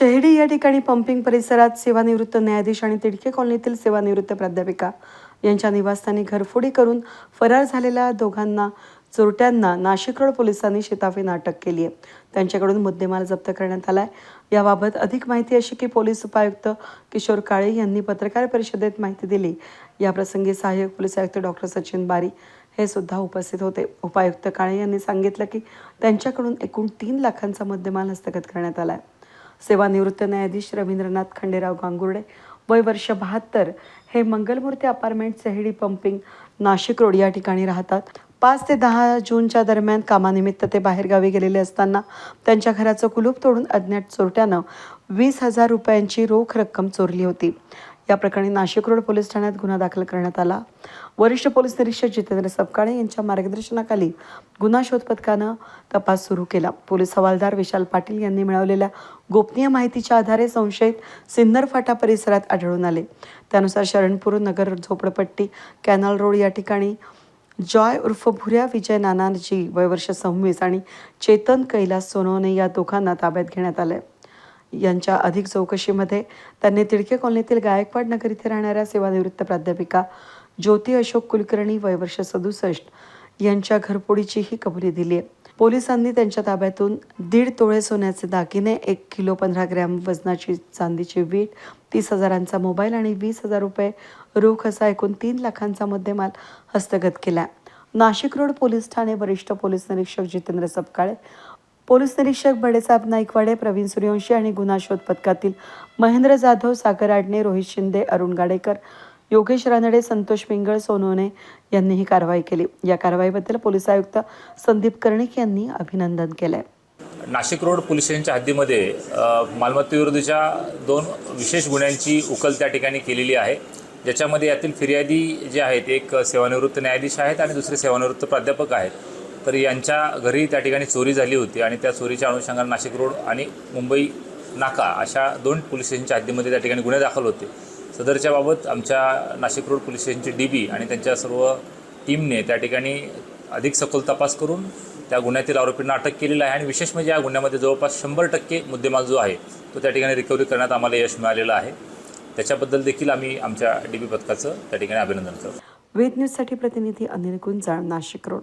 चेहडी या ठिकाणी पंपिंग परिसरात सेवानिवृत्त न्यायाधीश आणि तिडके कॉलनीतील सेवानिवृत्त प्राध्यापिका यांच्या निवासस्थानी घरफोडी करून फरार झालेल्या दोघांना चोरट्यांना नाशिक रोड पोलिसांनी शिताफीने अटक केली आहे त्यांच्याकडून मुद्देमाल जप्त करण्यात आला आहे याबाबत अधिक माहिती अशी की पोलीस उपायुक्त किशोर काळे यांनी पत्रकार परिषदेत माहिती दिली. याप्रसंगी सहाय्यक पोलीस आयुक्त डॉक्टर सचिन बारी हे सुद्धा उपस्थित होते. उपायुक्त काळे यांनी सांगितलं की त्यांच्याकडून एकूण तीन लाखांचा मुद्देमाल हस्तगत करण्यात आला आहे सेवानिवृत्त न्यायाधीश रवींद्रनाथ खंडेराव गांगुर्डे वय वर्ष बहात्तर हे मंगलमूर्ती अपार्टमेंट चहेडी पंपिंग नाशिक रोड या ठिकाणी राहतात. पाच ते दहा जूनच्या दरम्यान कामानिमित्त ते बाहेरगावी गेलेले असताना त्यांच्या घराचं कुलूप तोडून अज्ञात चोरट्यानं वीस हजार रुपयांची रोख रक्कम चोरली होती. या प्रकरणी नाशिक रोड पोलीस ठाण्यात गुन्हा दाखल करण्यात आला. वरिष्ठ पोलीस निरीक्षक जितेंद्र सपकाळे यांच्या मार्गदर्शनाखाली गुन्हा शोध पथकानं तपास सुरू केला. पोलीस हवालदार विशाल पाटील यांनी मिळवलेल्या गोपनीय माहितीच्या आधारे संशयित सिन्नर फाटा परिसरात आढळून आले. त्यानुसार शरणपूर नगर झोपडपट्टी कॅनल रोड या ठिकाणी जॉय उर्फ भुऱ्या विजय नानाजी वयवर्ष सव्वीस आणि चेतन कैलास सोनवणे या दोघांना ताब्यात घेण्यात आले यांच्या अधिक चौकशीमध्ये त्यांनी तिडके कॉलनीतील गायकवाड नगर इथे राहणाऱ्या सेवानिवृत्त प्राध्यापिका ज्योती अशोक कुलकर्णी वयवर्ष सदुसष्ट यांच्या घरपोडीचीही कबुली दिली आहे. पोलिसांनी त्यांच्या ताब्यातून दीड तोळे सोन्याचे दागिने एक किलो पंधरा ग्रॅम वजनाची चांदीची वीट तीस हजारांचा मोबाईल आणि वीस हजार रुपये रोख असा एकूण तीन लाखांचा मुद्देमाल हस्तगत केला नाशिक रोड पोलीस ठाणे वरिष्ठ पोलीस निरीक्षक जितेंद्र सपकाळे पोलीस निरीक्षक बडेसाहेब नाईकवाडे प्रवीण सूर्यवंशी आणि गुन्हा शोध पथकातील महेंद्र जाधव सागर आडणे रोहित शिंदे अरुण गाडेकर योगेश रानडे संतोष पिंगळ सोनोने यांनी ही कारवाई केली. या कारवाईबद्दल पोलीस आयुक्त संदीप कर्णिक यांनी अभिनंदन केलंय. नाशिक रोड पोलीस स्टेशनच्या हद्दीमध्ये अ, मालमत्तेविरुद्धच्या दोन विशेष गुन्ह्यांची उकल त्या ठिकाणी केलेली आहे. ज्याच्यामध्ये यातील फिर्यादी जे आहेत एक सेवानिवृत्त न्यायाधीश आहेत आणि दुसरे सेवानिवृत्त प्राध्यापक आहेत. तर यांच्या घरी त्या ठिकाणी चोरी झाली होती आणि त्या चोरीच्या अनुषंगाने नाशिक रोड आणि मुंबई नाका अशा दोन पोलीस स्टेशनच्या हद्दीमध्ये त्या ठिकाणी गुन्हे दाखल होते. सदरच्या बाबत आमच्या नाशिक रोड पोलीस स्टेशनची डी बी आणि त्यांच्या सर्व टीमने त्या ठिकाणी अधिक सखोल तपास करून त्या गुन्ह्यातील आरोपींना अटक केलेलं आहे आणि विशेष म्हणजे या गुन्ह्यामध्ये जवळपास शंभर टक्के मुद्देमाल जो आहे तो त्या ठिकाणी रिकव्हरी करण्यात आम्हाला यश मिळालेलं आहे. त्याच्याबद्दल देखील आम्ही आमच्या डी बी पथकाचं त्या ठिकाणी अभिनंदन करतो. वेद न्यूजसाठी प्रतिनिधी अनिल गुंजाळ नाशिक रोड.